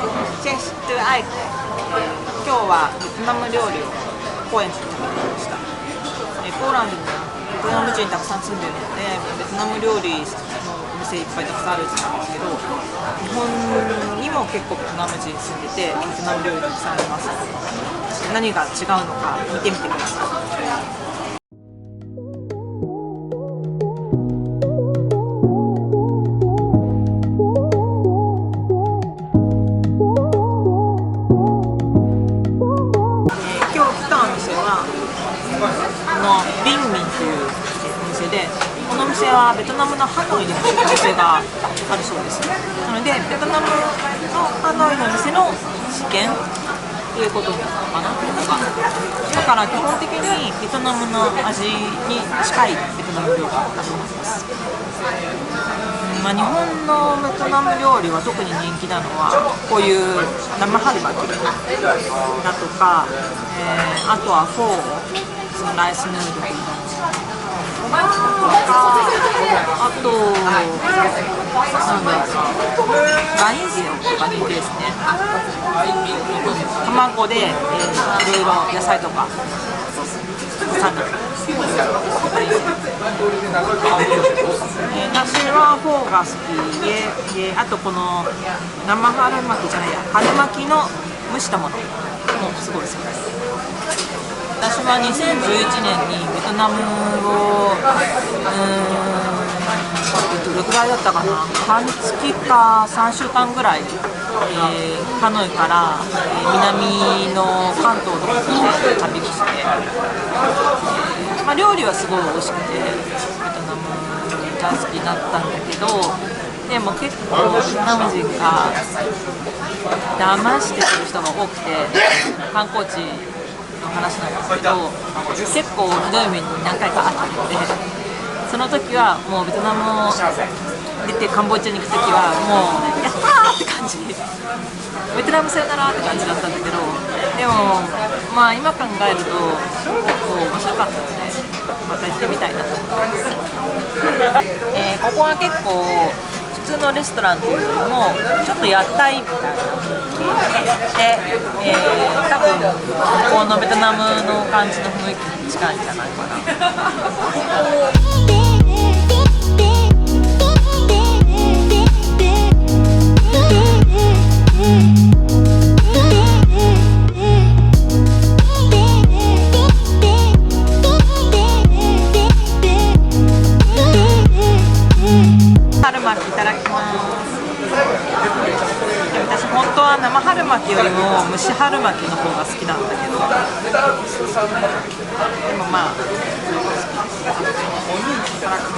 チェストゥアイ今日はベトナム料理を高円寺で食べてきました。えポーランドにベトナム人たくさん住んでるのでベトナム料理のお店いっぱいたくさんあるんですけど日本にも結構ベトナム人住んでてベトナム料理たくさんあります。何が違うのか見てみてください。のビンミンというお店でこのお店はベトナムのハノイにお店があるそうです。なのでベトナムのハノイのお店の試験ということなのかな。だから基本的にベトナムの味に近いベトナム料理だと思います。まあ、日本のベトナム料理は特に人気なのはこういう生春巻きだとか、えーあとはフォー。そのライスヌードル。とかあとなんだろうガインセオとか人気ですね。卵で、えーいろいろ野菜とか。挟んだえー私はフォーが好きでであとこの生春巻きじゃないや。春巻きの蒸したもの。もすごい好きです。私は2011年にベトナムをうーんどれくらいだったかな？半月か3週間ぐらい、えーハノイから、えー南の関東の方で旅をして、えーまあ、料理はすごい美味しくてベトナムが好きになったんだけどでも結構ベトナム人が騙してくる人が多くて観光地の話なんですけど結構ひどい目に何回かあったのでその時はもうベトナムを出てカンボジアに行く時はもうやったーって感じ。ベトナムさよならって感じだったんだけどでもまあ今考えると結構面白かったのでまた行ってみたいなと思います、えーここは結構普通のレストランというよりもちょっと屋台みたいな、えー多分向こうのベトナムの感じの雰囲気に近いんじゃないかな。は生春巻きよりも蒸し春巻きの方が好きなんだけど。でもまあいただき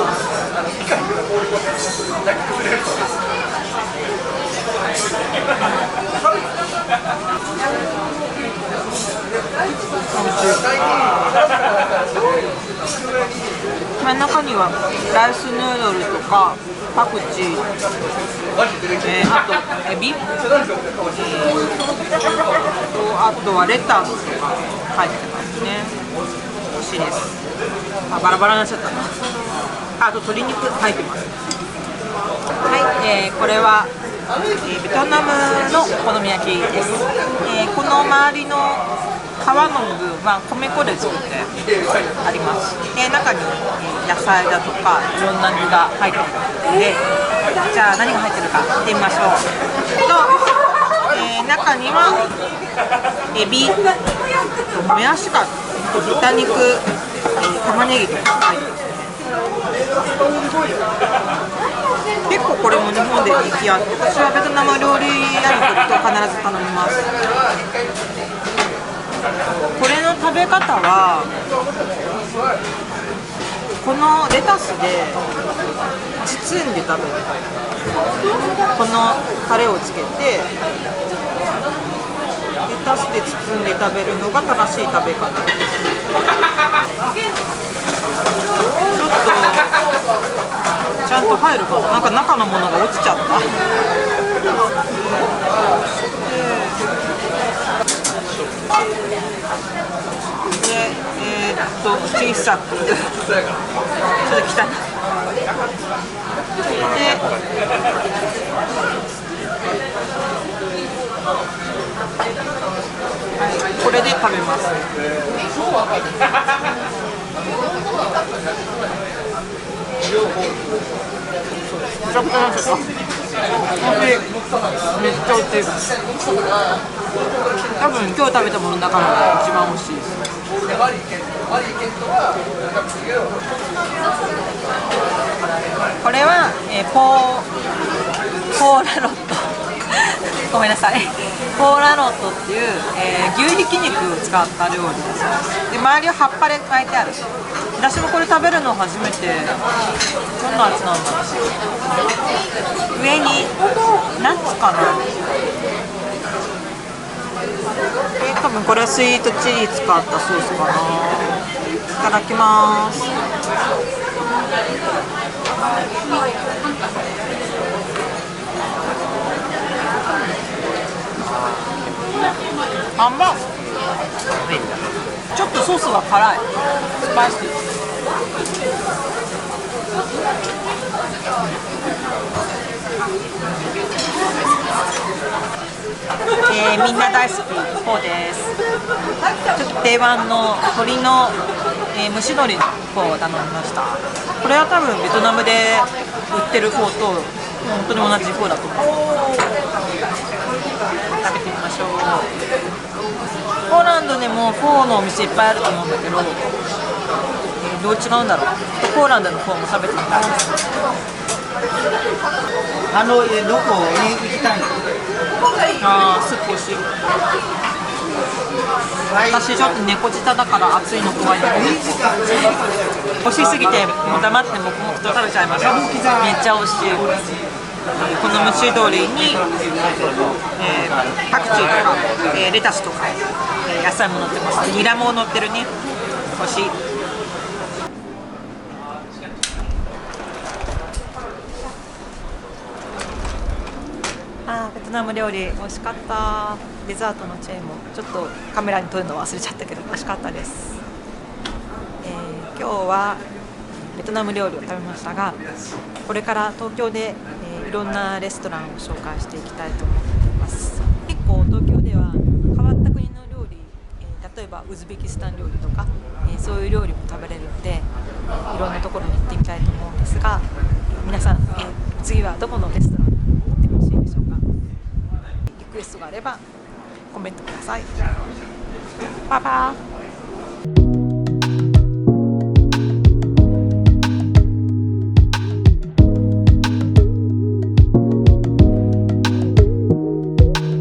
まあ中にはライスヌードルとかパクチチ、えーあとエビ、えーとあとはレタスとか入ってますね。美味しいです。あバラバラになっちゃったな。ああと鶏肉入ってます。はい、えーこれは、えベトナムのお好み焼きです、えーこの周りの皮の部分は米粉で作ってあります。で中に野菜だとかいろんな具が入ってるのでじゃあ何が入ってるか見てみましょう。と、えー中にはエビもやしか豚肉、えー玉ねぎとか入ってます結構これも日本で人気あって私はベトナム料理屋に来ると必ず頼みますこれの食べ方はこのレタスで包んで食べるこのタレをつけてレタスで包んで食べるのが正しい食べ方ちょっとちゃんと入るかなんか中のものが落ちちゃった。でえー、っと小さく。ちょっと汚いでこれで食べます。めちゃくちゃなんです。か本当にめっちゃ美味しい多分今日食べたものの中で一番美味しいです。これは、えーポーポーラロットごめんなさい。ポーラロットっていう、えー牛ひき肉を使った料理です。で周りを葉っぱで巻いてある私もこれ食べるの初めて。どんなやつなんだろう。上にナッツかな。え多分これはスイートチリ使ったソースかな。いただきます。甘っちょっとソースが辛い。スパイシー。えーみんな大好きフォーです。ちょっと定番の鶏の、えー蒸し鶏のフォーを頼みました。これは多分ベトナムで売ってるフォーと本当に同じフォーだと思う。食べてみましょうポーランドでもフォーのお店いっぱいあると思うんだけど、えーどう違うんだろう？ポーランドのフォーも食べてみたいあの、えどこ？に行きたいの？あースープ美味しい。私ちょっと猫舌だから熱いの怖いんだけど。美味しすぎてもう黙って黙々と食べちゃいました。めっちゃ美味しい。この蒸し鶏に、えーパクチーとか、えーレタスとか、えー野菜も乗ってます。ニラも乗ってるね。美味しい。あベトナム料理美味しかった。デザートのチェーンもちょっとカメラに撮るの忘れちゃったけど美味しかったです、えー今日はベトナム料理を食べましたがこれから東京で、えーいろんなレストランを紹介していきたいと思います結構東京では変わった国の料理、えー例えばウズベキスタン料理とか、えーそういう料理も食べれるのでいろんなところに行ってみたいと思うんですが皆さん、えー次はどこのレストランに行ってほしいでしょうか？リクエストがあればコメントください。パパ